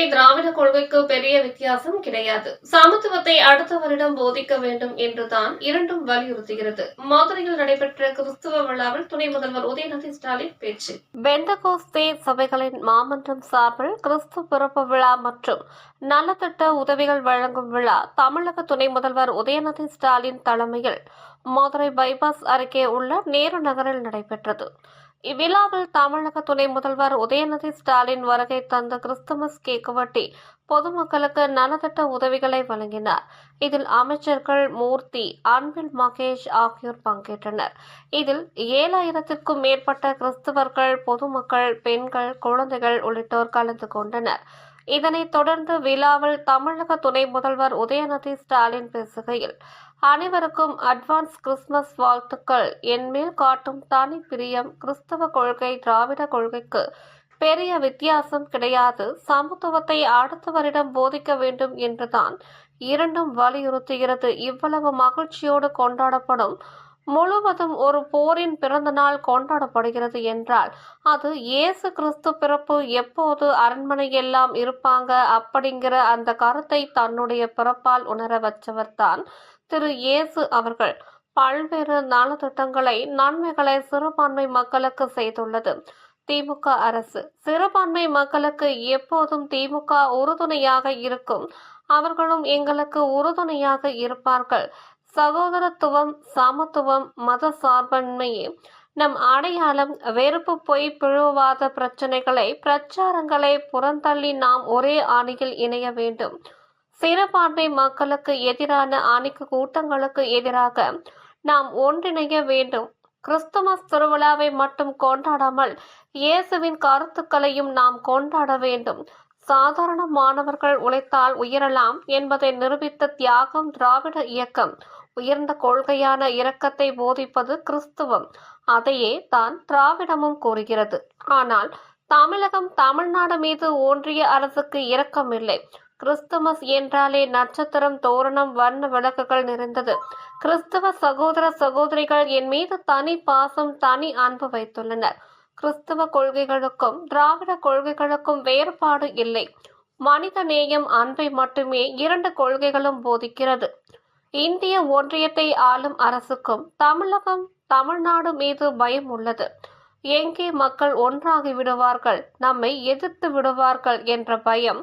இலங்கை திராவிட கொள்கைக்கு பெரிய வித்தியாசம் கிடையாது. சமத்துவத்தை அடுத்த வருடம் போதிக்க வேண்டும் என்றுதான் இரண்டும் வலியுறுத்துகிறது. மதுரையில் நடைபெற்ற கிறிஸ்துவ விழாவில் துணை முதல்வர் உதயநிதி ஸ்டாலின் பேச்சு. பெந்தகோஸ்தே சபைகளின் மாமன்றம் சார்பில் கிறிஸ்து பிறப்பு விழா மற்றும் நலத்திட்ட உதவிகள் வழங்கும் விழா தமிழக துணை முதல்வர் உதயநிதி ஸ்டாலின் தலைமையில் மதுரை பைபாஸ் அருகே உள்ள நேரு நகரில் நடைபெற்றது. இவ்விழாவில் தமிழக துணை முதல்வர் உதயநிதி ஸ்டாலின் வருகை தந்த கிறிஸ்துமஸ் கேக் வட்டி பொதுமக்களுக்கு நலத்திட்ட உதவிகளை வழங்கினார். இதில் அமைச்சர்கள் மூர்த்தி அன்பில் மகேஷ் ஆகியோர் பங்கேற்றனர். இதில் ஏழாயிரத்திற்கும் மேற்பட்ட கிறிஸ்தவர்கள் பொதுமக்கள் பெண்கள் குழந்தைகள் உள்ளிட்டோர் கலந்து கொண்டனர். இதனைத் தொடர்ந்து விழாவில் தமிழக துணை முதல்வர் உதயநிதி ஸ்டாலின் பேசுகையில் அனைவருக்கும் அட்வான்ஸ் கிறிஸ்துமஸ் வாழ்த்துக்கள். என்மேல் காட்டும் தனி பிரியம் கிறிஸ்தவ கொள்கை திராவிட கொள்கைக்கு பெரிய வித்தியாசம் கிடையாது. சமத்துவத்தை அடுத்தவரிடம் போதிக்க வேண்டும் என்றுதான் இரண்டும் வலியுறுத்துகிறது. இவ்வளவு மகிழ்ச்சியோடு கொண்டாடப்படும் முழுவதும் ஒரு போரின் பிறந்த நாள் கொண்டாடப்படுகிறது என்றால் அது இயேசு கிறிஸ்து பிறப்பு எப்போது அரண்மனை எல்லாம் இருப்பாங்க அப்படிங்கிற அந்த கருத்தை தன்னுடைய பிறப்பால் உணர வச்சவர்தான் திரு இயேசு அவர்கள். பல்வேறு நலத்திட்டங்களை நன்மைகளை சிறுபான்மை மக்களுக்கு செய்துள்ளது. திமுக அரசு. சிறுபான்மை மக்களுக்கு எப்போதும் திமுக உறுதுணையாக இருக்கும். அவர்களும் எங்களுக்கு உறுதுணையாக இருப்பார்கள். சகோதரத்துவம் சமத்துவம் மத சார்பன்மையே. நம் அடையாளம் வெறுப்பு பொய் பிழுவாத பிரச்சனைகளை பிரச்சாரங்களை புறந்தள்ளி நாம் ஒரே அணியில் இணைய வேண்டும். சிறுபான்மை மக்களுக்கு எதிரான அனைத்து கூட்டங்களுக்கு எதிராக நாம் ஒன்றிணைய வேண்டும். கிறிஸ்துமஸ் திருவிழாவை மட்டும் கொண்டாடாமல் இயேசுவின் கருத்துக்களையும் நாம் கொண்டாட வேண்டும். சாதாரண மாணவர்கள் உழைத்தால் உயரலாம் என்பதை நிரூபித்த தியாகம் திராவிட இயக்கம். உயர்ந்த கொள்கையான இரக்கத்தை போதிப்பது கிறிஸ்துவம். அதையே தான் திராவிடமும் கூறுகிறது. ஆனால் தமிழகம் தமிழ்நாடு மீது ஒன்றிய அரசுக்கு இரக்கமில்லை. கிறிஸ்துமஸ் என்றாலே நட்சத்திரம் தோரணம் வண்ண விளக்குகள் நிறைந்தது. கிறிஸ்தவ சகோதர சகோதரிகள் என் மீது தனி பாசம் தனி அன்பு வைத்துள்ளனர். கிறிஸ்தவ கொள்கைகளுக்கும் திராவிட கொள்கைகளுக்கும் வேறுபாடு இல்லை. மனித நேயம் அன்பை மட்டுமே இரண்டு கொள்கைகளும் போதிக்கிறது. இந்திய ஒன்றியத்தை ஆளும் அரசுக்கும் தமிழகம் தமிழ்நாடு மீது பயம் உள்ளது. எங்கே மக்கள் ஒன்றாகி விடுவார்கள்? நம்மை எதிர்த்து விடுவார்கள் என்ற பயம்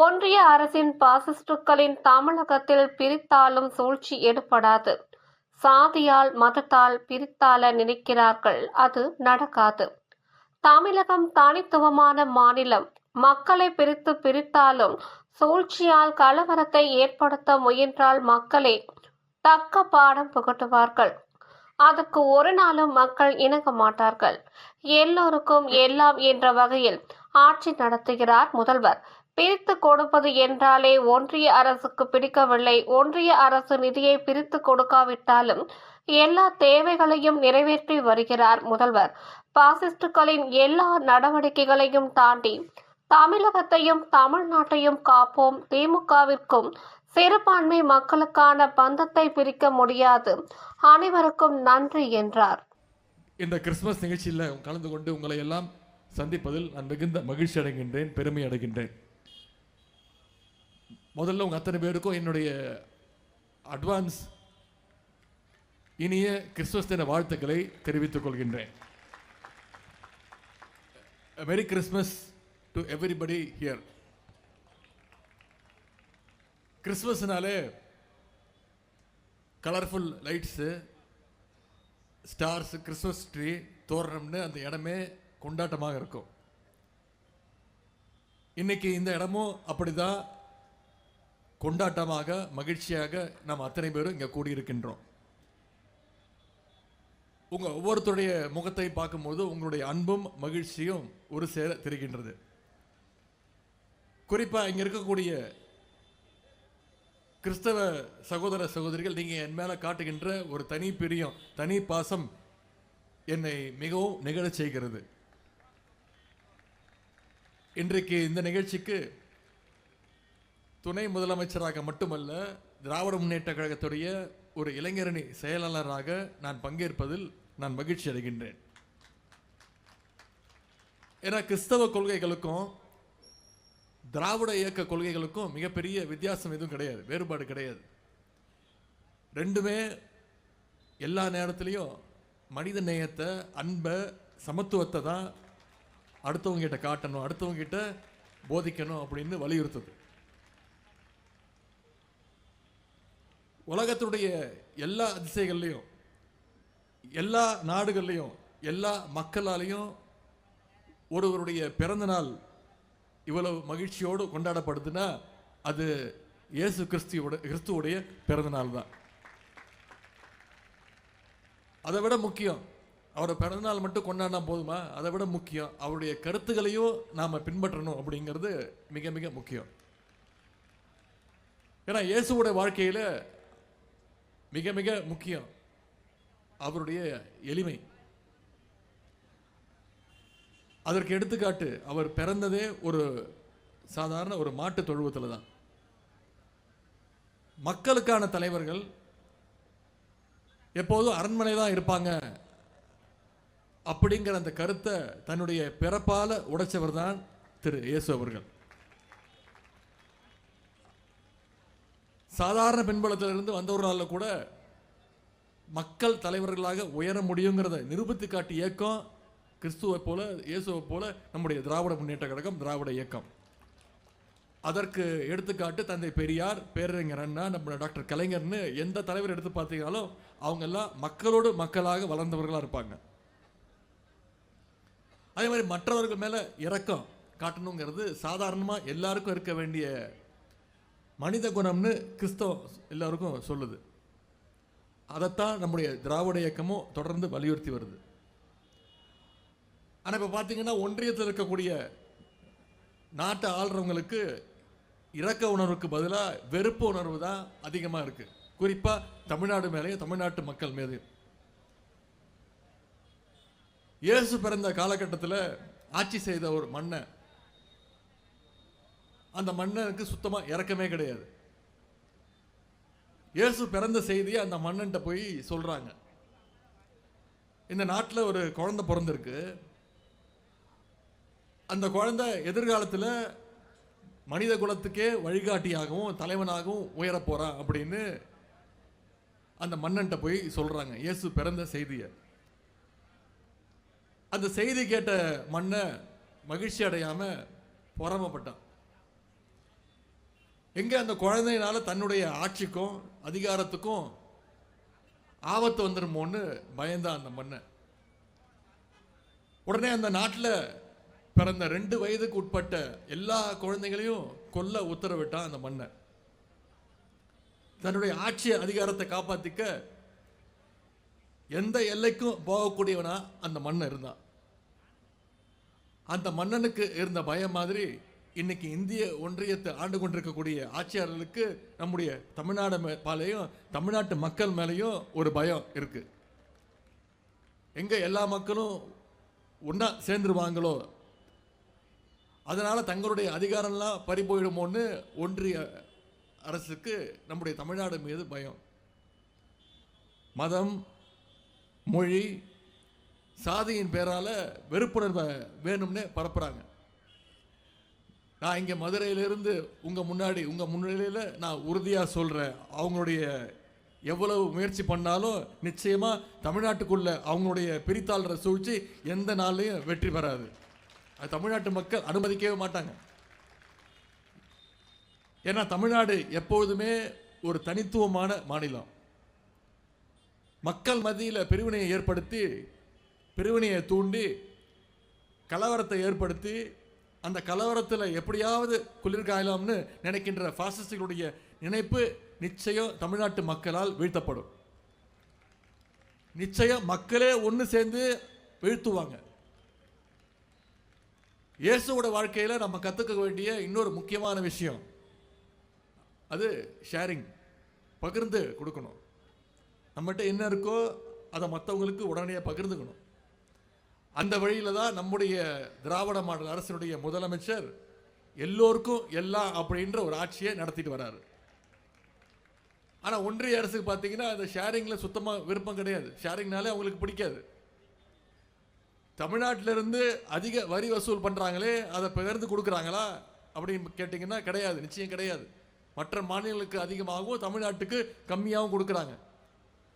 ஒன்றிய அரசின் பாசிஸ்டுகளின் தமிழகத்தில் பிரித்தாலும் சூழ்ச்சி ஏற்படாது சாதியால் மதத்தால் பிரித்தால நினைக்கிறார்கள். அது நடக்காது. தமிழகம் தனித்துவமான மாநிலம். மக்களை பிரித்து பிரித்தாலும் சூழ்ச்சியால் கலவரத்தை ஏற்படுத்த முயன்றால் மக்களே தக்க பாடம் புகட்டுவார்கள். அதற்கு ஒரு நாளும் மக்கள் இணங்க மாட்டார்கள். எல்லோருக்கும் எல்லாம் என்ற வகையில் ஆட்சி நடத்துகிறார் முதல்வர். பிரித்து கொடுப்பது என்றாலே ஒன்றிய அரசுக்கு பிடிக்கவில்லை. ஒன்றிய அரசு நிதியை பிரித்து கொடுக்காவிட்டாலும் எல்லா தேவைகளையும் நிறைவேற்றி வருகிறார் முதல்வர். பாசிஸ்டுகளின் எல்லா நடவடிக்கைகளையும் தாண்டி தமிழகத்தையும் தமிழ்நாட்டையும் காப்போம். திமுகவிற்கும் சிறுபான்மை மக்களுக்கான பந்தத்தை பிரிக்க முடியாது. அனைவருக்கும் நன்றி என்றார். இந்த கிறிஸ்துமஸ் நிகழ்ச்சியில் கலந்து கொண்டு உங்களை எல்லாம் சந்திப்பதில் நான் மிகுந்த மகிழ்ச்சி அடைகின்றேன் பெருமை அடைகின்றேன். முதல்ல உங்கள் அத்தனை பேருக்கும் என்னுடைய அட்வான்ஸ் இனிய கிறிஸ்துமஸ் தின வாழ்த்துக்களை தெரிவித்துக் கொள்கின்றேன். Merry Christmas to everybody here கிறிஸ்மஸ்னாலே colourful lights stars Christmas tree தோரணம்னு அந்த இடமே கொண்டாட்டமாக இருக்கும். இன்னைக்கு இந்த இடமும் அப்படிதான். கொண்டாட்டமாக மகிழ்ச்சியாக நாம் அத்தனை பேரும் இங்கே கூடியிருக்கின்றோம். உங்கள் ஒவ்வொருத்தருடைய முகத்தை பார்க்கும்போது உங்களுடைய அன்பும் மகிழ்ச்சியும் ஒரு சேர தெரிகின்றது. குறிப்பாக இங்கே இருக்கக்கூடிய கிறிஸ்தவ சகோதர சகோதரிகள் நீங்கள் என் மேலே காட்டுகின்ற ஒரு தனி பிரியம் தனி பாசம் என்னை மிகவும் நிகழச் செய்கிறது. இன்றைக்கு இந்த நிகழ்ச்சிக்கு துணை முதலமைச்சராக மட்டுமல்ல திராவிட முன்னேற்ற கழகத்துடைய ஒரு இளைஞரணி செயலாளராக நான் பங்கேற்பதில் நான் மகிழ்ச்சி அடைகின்றேன். ஏன்னா கிறிஸ்தவ கொள்கைகளுக்கும் திராவிட இயக்க கொள்கைகளுக்கும் மிகப்பெரிய வித்தியாசம் எதுவும் கிடையாது வேறுபாடு கிடையாது. ரெண்டுமே எல்லா நேரத்துலையும் மனித நேயத்தை அன்பை சமத்துவத்தை தான் அடுத்தவங்க கிட்ட காட்டணும் அடுத்தவங்ககிட்ட போதிக்கணும் அப்படின்னு வலியுறுத்துது. உலகத்துடைய எல்லா அதிசயங்கள்லையும் எல்லா நாடுகள்லையும் எல்லா மக்களாலையும் ஒருவருடைய பிறந்த நாள் இவ்வளவு மகிழ்ச்சியோடு கொண்டாடப்படுதுன்னா அது இயேசு கிறிஸ்துவோட கிறிஸ்துவோடைய பிறந்த நாள் தான். அதை விட முக்கியம் அவரை பிறந்தநாள் மட்டும் கொண்டாடினா போதுமா? அதை விட முக்கியம் அவருடைய கருத்துக்களையும் நாம் பின்பற்றணும் அப்படிங்கிறது மிக மிக முக்கியம். ஏன்னா இயேசுவோட வாழ்க்கையில் மிக மிக முக்கியம். அவருடைய எளிமை. அதற்கு எடுத்துக்காட்டு அவர் பிறந்ததே ஒரு சாதாரண ஒரு மாட்டு தொழுவத்தில் தான். மக்களுக்கான தலைவர்கள் எப்போதும் அரண்மனை தான் இருப்பாங்க. அப்படிங்கிற அந்த கருத்தை தன்னுடைய பிறப்பால உடைச்சவர் தான் திரு இயேசு அவர்கள். சாதாரண பின்பலத்திலிருந்து வந்தவர்களால் கூட மக்கள் தலைவர்களாக உயர முடியுங்கிறத நிரூபித்து காட்டி இயக்கம் கிறிஸ்துவை போல இயேசுவை போல நம்முடைய திராவிட முன்னேற்ற கழகம் திராவிட இயக்கம். அதற்கு எடுத்துக்காட்டு தந்தை பெரியார் பேரறிஞர் அண்ணா நம்ம டாக்டர் கலைஞர்னு எந்த தலைவர் எடுத்து பார்த்தீங்கனாலும் அவங்க எல்லாம் மக்களோடு மக்களாக வளர்ந்தவர்களாக இருப்பாங்க. அதே மாதிரி மற்றவர்கள் மேலே இறக்கம் காட்டணுங்கிறது சாதாரணமாக எல்லாருக்கும் இருக்க வேண்டிய மனித குணம்னு கிறிஸ்தவம் எல்லோருக்கும் சொல்லுது. அதைத்தான் நம்முடைய திராவிட இயக்கமும் தொடர்ந்து வலியுறுத்தி வருது. ஆனால் இப்போ பார்த்தீங்கன்னா ஒன்றியத்தில் இருக்கக்கூடிய நாட்டை ஆள்றவங்களுக்கு இரக்க உணர்வுக்கு பதிலாக வெறுப்பு உணர்வு தான் அதிகமாக இருக்குது குறிப்பாக தமிழ்நாடு மேலேயும் தமிழ்நாட்டு மக்கள் மீது இயேசு பிறந்த காலகட்டத்தில் ஆட்சி செய்த ஒரு மன்னன் அந்த மன்னனுக்கு சுத்தமாக இறக்கமே கிடையாது. இயேசு பிறந்த செய்தியை அந்த மன்னன்ட்ட போய் சொல்கிறாங்க இந்த நாட்டில் ஒரு குழந்தை பிறந்திருக்கு. அந்த குழந்தை எதிர்காலத்தில் மனித குலத்துக்கே வழிகாட்டியாகவும் தலைவனாகவும் உயரப்போகிறான் அப்படின்னு அந்த மன்னன்ட்ட போய் சொல்கிறாங்க இயேசு பிறந்த செய்தியை. அந்த செய்தி கேட்ட மன்ன மகிழ்ச்சி அடையாமல் பொறாமப்பட்டான். எங்கே அந்த குழந்தையினால தன்னுடைய ஆட்சிக்கும் அதிகாரத்துக்கும் ஆபத்து வந்துருமோன்னு பயந்தான் அந்த மன்னன். உடனே அந்த நாட்டில் பிறந்த ரெண்டு வயதுக்கு உட்பட்ட எல்லா குழந்தைகளையும் கொல்ல உத்தரவிட்டான் அந்த மன்னன். தன்னுடைய ஆட்சி அதிகாரத்தை காப்பாற்றிக்க எந்த எல்லைக்கும் போகக்கூடியவனா அந்த மன்னன் இருந்தான். அந்த மன்னனுக்கு இருந்த பயம் மாதிரி இன்னைக்கு இந்திய ஒன்றியத்தை ஆண்டு கொண்டிருக்கக்கூடிய ஆட்சியாளர்களுக்கு நம்முடைய தமிழ்நாடு மே- மேலேயும் தமிழ்நாட்டு மக்கள் மேலேயும் ஒரு பயம் இருக்கு. எங்க எல்லா மக்களும் ஒன்றா சேர்ந்துருவாங்களோ? அதனால தங்களுடைய அதிகாரம்லாம் பறி போயிடுமோன்னு ஒன்றிய அரசுக்கு நம்முடைய தமிழ்நாடு மீது பயம். மதம் மொழி சாதியின் பேரால வெறுப்புணர்வை வேணும்னே பரப்புறாங்க. நான் இங்கே மதுரையிலிருந்து உங்கள் முன்னாடி உங்கள் முன்னிலையில் நான் உறுதியாக சொல்கிறேன் அவங்களுடைய எவ்வளவு முயற்சி பண்ணாலும் நிச்சயமாக தமிழ்நாட்டுக்குள்ளே அவங்களுடைய பிரித்தாளரை சூழ்ச்சி எந்த நாள்லையும் வெற்றி பெறாது. அது தமிழ்நாட்டு மக்கள் அனுமதிக்கவே மாட்டாங்க. ஏன்னா தமிழ்நாடு எப்பொழுதுமே ஒரு தனித்துவமான மாநிலம். மக்கள் மத்தியில் பிரிவினையை ஏற்படுத்தி பிரிவினையை தூண்டி கலவரத்தை ஏற்படுத்தி அந்த கலவரத்தில் எப்படியாவது குளிர்காயலாம்னு நினைக்கின்ற பாசிஸ்டுகளுடைய நினைப்பு நிச்சயம் தமிழ்நாட்டு மக்களால் வீழ்த்தப்படும். நிச்சயம் மக்களே ஒன்று சேர்ந்து வீழ்த்துவாங்க. இயேசுவோட வாழ்க்கையில் நம்ம கற்றுக்க வேண்டிய இன்னொரு முக்கியமான விஷயம். அது ஷேரிங் பகிர்ந்து கொடுக்கணும். நம்மகிட்ட என்ன இருக்கோ அதை மற்றவங்களுக்கு உடனே பகிர்ந்துக்கணும். அந்த வழியில் தான் நம்முடைய திராவிட மாடல் அரசினுடைய முதலமைச்சர் எல்லோருக்கும் எல்லாம் அப்படின்ற ஒரு ஆட்சியை நடத்திட்டு வராரு. ஆனால் ஒன்றிய அரசுக்கு பார்த்தீங்கன்னா அந்த ஷேரிங்கில் சுத்தமாக விருப்பம் கிடையாது. ஷேரிங்னாலே அவங்களுக்கு பிடிக்காது. தமிழ்நாட்டிலிருந்து அதிக வரி வசூல் பண்ணுறாங்களே அதை பகிர்ந்து கொடுக்குறாங்களா அப்படின்னு கேட்டிங்கன்னா கிடையாது. நிச்சயம் கிடையாது. மற்ற மாநிலங்களுக்கு அதிகமாகவும் தமிழ்நாட்டுக்கு கம்மியாகவும் கொடுக்குறாங்க.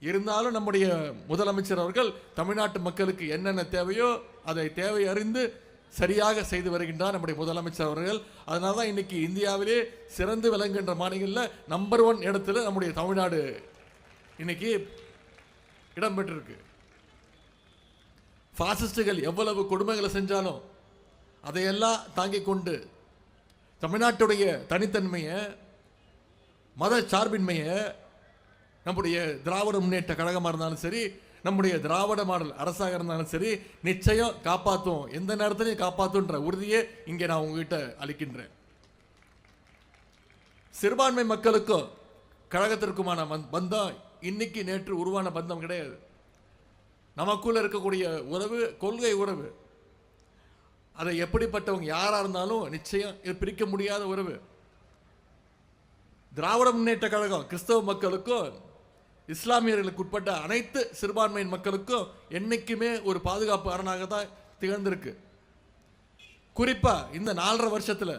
இருந்தாலும் நம்முடைய முதலமைச்சர் அவர்கள் தமிழ்நாட்டு மக்களுக்கு என்னென்ன தேவையோ அதை தேவை அறிந்து சரியாக செய்து வருகின்றார் நம்முடைய முதலமைச்சர் அவர்கள். அதனால தான் இன்னைக்கு இந்தியாவிலே சிறந்து விளங்குகின்ற மாநிலங்களில் நம்பர் ஒன் இடத்துல நம்முடைய தமிழ்நாடு இன்னைக்கு இடம் ஃபாசிஸ்டுகள் எவ்வளவு கொடுமைகளை செஞ்சாலும் அதையெல்லாம் தாங்கிக் கொண்டு தமிழ்நாட்டுடைய தனித்தன்மையை மத சார்பின்மையை நம்முடைய திராவிட முன்னேற்ற கழகமாக இருந்தாலும் சரி நம்முடைய திராவிட மாடல் அரசாக இருந்தாலும் சரி நிச்சயம் காப்பாற்றும் எந்த நேரத்திலையும் காப்பாற்றுன்ற உறுதியை இங்கே நான் உங்ககிட்ட அளிக்கின்றேன். சிறுபான்மை மக்களுக்கும் கழகத்திற்குமான பந்தம் இன்னைக்கு நேற்று உருவான பந்தம் கிடையாது. நமக்குள்ள இருக்கக்கூடிய உறவு கொள்கை உறவு. அதை எப்படிப்பட்டவங்க யாரா இருந்தாலும் நிச்சயம் இது பிரிக்க முடியாத உறவு. திராவிட முன்னேற்ற கழகம் கிறிஸ்தவ மக்களுக்கும் இஸ்லாமியர்களுக்கு உட்பட்ட அனைத்து சிறுபான்மையின் மக்களுக்கும் என்றைக்குமே ஒரு பாதுகாப்பு அரணாக தான் திகழ்ந்திருக்கு. குறிப்பாக இந்த நாலரை வருஷத்தில்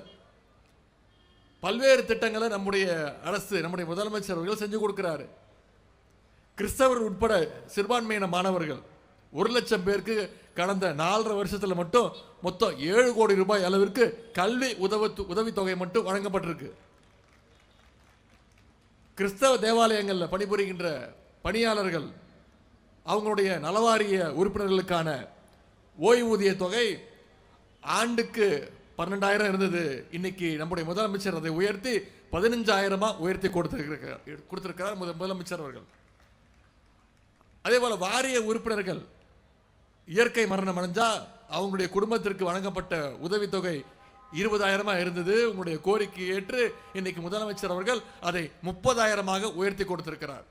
பல்வேறு திட்டங்களை நம்முடைய அரசு நம்முடைய முதலமைச்சர் அவர்கள் செஞ்சு கொடுக்குறாரு. கிறிஸ்தவர் உட்பட சிறுபான்மையின மாணவர்கள் ஒரு லட்சம் பேருக்கு கடந்த நாலரை வருஷத்தில் மட்டும் மொத்தம் ஏழு கோடி ரூபாய் அளவிற்கு கல்வி உதவு உதவித்தொகை மட்டும் வழங்கப்பட்டிருக்கு. கிறிஸ்தவ தேவாலயங்களில் பணிபுரிகின்ற பணியாளர்கள் அவங்களுடைய நலவாரிய உறுப்பினர்களுக்கான ஓய்வூதிய தொகை ஆண்டுக்கு பன்னெண்டாயிரம் இருந்தது. இன்னைக்கு நம்முடைய முதலமைச்சர் அதை உயர்த்தி பதினஞ்சாயிரமா உயர்த்தி கொடுத்திருக்கிறார் கொடுத்திருக்கிறார் முத- முதலமைச்சர் அவர்கள். அதே போல வாரிய உறுப்பினர்கள் இயற்கை மரணம் அடைஞ்சா அவங்களுடைய குடும்பத்திற்கு வழங்கப்பட்ட உதவித்தொகை இருபதாயிரமா இருந்தது. உங்களுடைய கோரிக்கை ஏற்று இன்னைக்கு முதலமைச்சர் அவர்கள் அதை முப்பதாயிரமாக உயர்த்தி கொடுத்திருக்கிறார்.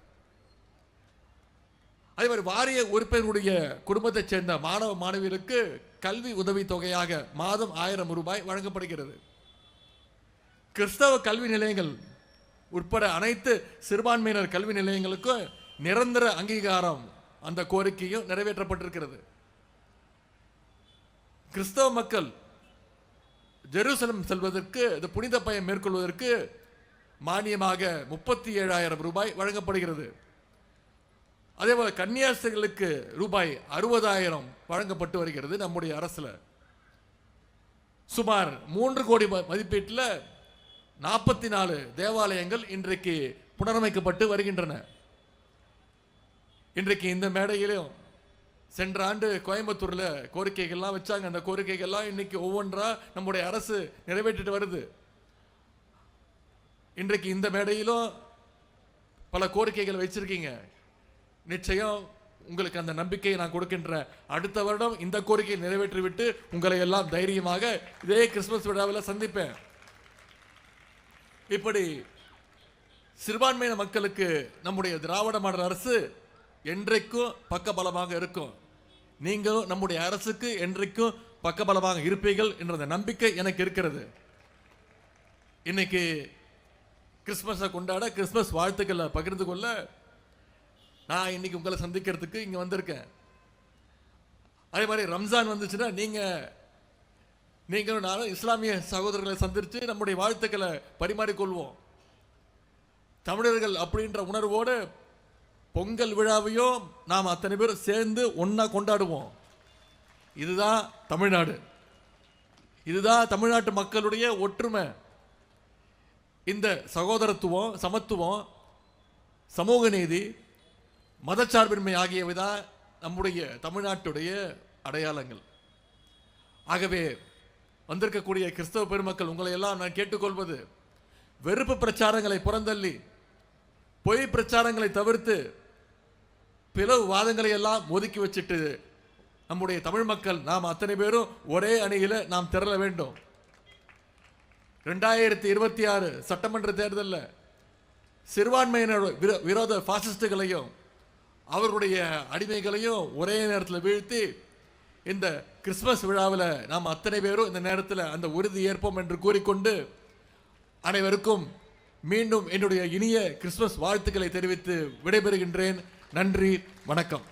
அதே மாதிரி வாரிய உறுப்பினருடைய குடும்பத்தைச் சேர்ந்த மாணவ மாணவியருக்கு கல்வி உதவி தொகையாக மாதம் ஆயிரம் ரூபாய் வழங்கப்படுகிறது. கிறிஸ்தவ கல்வி நிலையங்கள் உட்பட அனைத்து சிறுபான்மையினர் கல்வி நிலையங்களுக்கும் நிரந்தர அங்கீகாரம் அந்த கோரிக்கையும் நிறைவேற்றப்பட்டிருக்கிறது. கிறிஸ்தவ மக்கள் ஜெருசலம் செல்வதற்கு இந்த புனித பயம் மேற்கொள்வதற்கு மானியமாக முப்பத்தி ஏழாயிரம் ரூபாய் வழங்கப்படுகிறது. அதே போல கன்னியாஸ்திரிகளுக்கு ரூபாய் அறுபதாயிரம் வழங்கப்பட்டு வருகிறது நம்முடைய அரசில். சுமார் மூன்று கோடி ம- மதிப்பீட்டில் நாற்பத்தி நாலு தேவாலயங்கள் இன்றைக்கு புனரமைக்கப்பட்டு வருகின்றன. இன்றைக்கு இந்த மேடையிலும் சென்ற ஆண்டு கோயம்புத்தூரில் கோரிக்கைகள்லாம் வச்சாங்க. அந்த கோரிக்கைகள்லாம் இன்னைக்கு ஒவ்வொன்றா நம்முடைய அரசு நிறைவேற்றிட்டு வருது. இன்றைக்கு இந்த மேடையிலும் பல கோரிக்கைகளை வச்சிருக்கீங்க. நிச்சயம் உங்களுக்கு அந்த நம்பிக்கையை நான் கொடுக்கின்றேன் அடுத்த வருடம் இந்த கோரிக்கையை நிறைவேற்றிவிட்டு உங்களை எல்லாம் தைரியமாக இதே கிறிஸ்துமஸ் விழாவில் சந்திப்பேன். இப்படி சிறுபான்மையின மக்களுக்கு நம்முடைய திராவிட மாடல் அரசு என்றைக்கும் பக்கபலமாக இருக்கும். நீங்களும் நம்முடைய அரசுக்கு என்றைக்கும் பக்கபலமாக இருப்பீர்கள் என்ற நம்பிக்கை எனக்கு இருக்கிறது. இன்னைக்கு கிறிஸ்மஸை கொண்டாட கிறிஸ்மஸ் வாழ்த்துக்களை பகிர்ந்து கொள்ள நான் இன்னைக்கு உங்களை சந்திக்கிறதுக்கு இங்கே வந்திருக்கேன். அதே மாதிரி ரம்ஜான் வந்துச்சுன்னா நீங்கள் நீங்களும் நானும் இஸ்லாமிய சகோதரர்களை சந்தித்து நம்முடைய வாழ்த்துக்களை பரிமாறிக்கொள்வோம். தமிழர்கள் அப்படின்ற உணர்வோடு பொங்கல் விழாவையும் நாம் அத்தனை பேரும் சேர்ந்து ஒன்றா கொண்டாடுவோம். இதுதான் தமிழ்நாடு. இதுதான் தமிழ்நாட்டு மக்களுடைய ஒற்றுமை. இந்த சகோதரத்துவம் சமத்துவம் சமூக நீதி மதச்சார்பின்மை ஆகியவை தான் நம்முடைய தமிழ்நாட்டுடைய அடையாளங்கள். ஆகவே வந்திருக்கக்கூடிய கிறிஸ்தவ பெருமக்கள் உங்களை எல்லாம் நான் கேட்டுக்கொள்வது வெறுப்பு பிரச்சாரங்களை புறந்தள்ளி பொய் பிரச்சாரங்களை தவிர்த்து பிளவு வாதங்களை எல்லாம் ஒதுக்கி வச்சுட்டு நம்முடைய தமிழ் மக்கள் நாம் அத்தனை பேரும் ஒரே அணியில் நாம் திரள வேண்டும். ரெண்டாயிரத்தி இருபத்தி ஆறு சட்டமன்ற தேர்தலில் சிறுபான்மையினர் விரோ- விரோத பாசிஸ்டுகளையும் அவர்களுடைய அடிமைகளையும் ஒரே நேரத்தில் வீழ்த்தி இந்த கிறிஸ்மஸ் விழாவில் நாம் அத்தனை பேரும் இந்த நேரத்தில் அந்த உறுதி ஏற்போம் என்று கூறிக்கொண்டு அனைவருக்கும் மீண்டும் என்னுடைய இனிய கிறிஸ்மஸ் வாழ்த்துக்களை தெரிவித்து விடைபெறுகின்றேன். நன்றி வணக்கம்.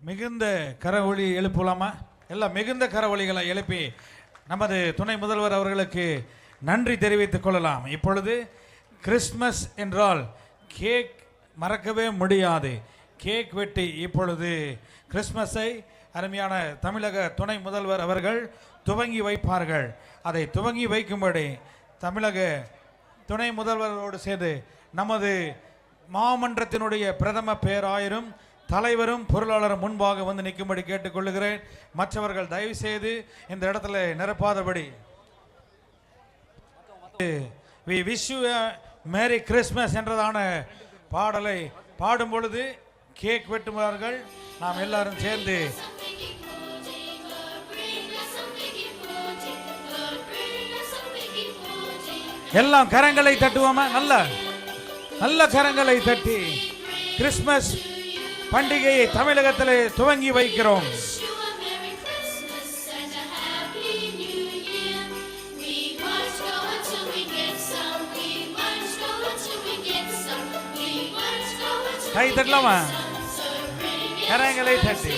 மிகுந்த கரவொலி எழுப்பலாமா? எல்லாம் மிகுந்த கரவொலிகளை எழுப்பி நமது துணை முதல்வர் அவர்களுக்கு நன்றி தெரிவித்துக் கொள்ளலாம். இப்பொழுது கிறிஸ்மஸ் என்றால் கேக் மறக்கவே முடியாது. கேக் வெட்டி இப்பொழுது கிறிஸ்மஸை அருமையான தமிழக துணை முதல்வர் அவர்கள் துவங்கி வைப்பார்கள். அதை துவங்கி வைக்கும்படி தமிழக துணை முதல்வரோடு சேர்ந்து நமது மாமன்றத்தினுடைய பிரதம பேராயரும் தலைவரும் பொருளாளரும் முன்பாக வந்து நிற்கும்படி கேட்டுக்கொள்கிறேன் மற்றவர்கள் தயவு செய்து இந்த இடத்துல நிரப்பாதபடி. We wish you merry Christmas என்றதான பாடலை பாடும் பொழுது கேக் வெட்டுவார்கள் நாம் எல்லாரும் சேர்ந்து எல்லாம் கரங்களை தட்டுவோமா? நல்ல நல்ல கரங்களை தட்டி கிறிஸ்மஸ் பண்டிகையை தமிழகத்தில் துவங்கி வைக்கிறோம். கை தட்டலாமா? கரங்களை தட்டி.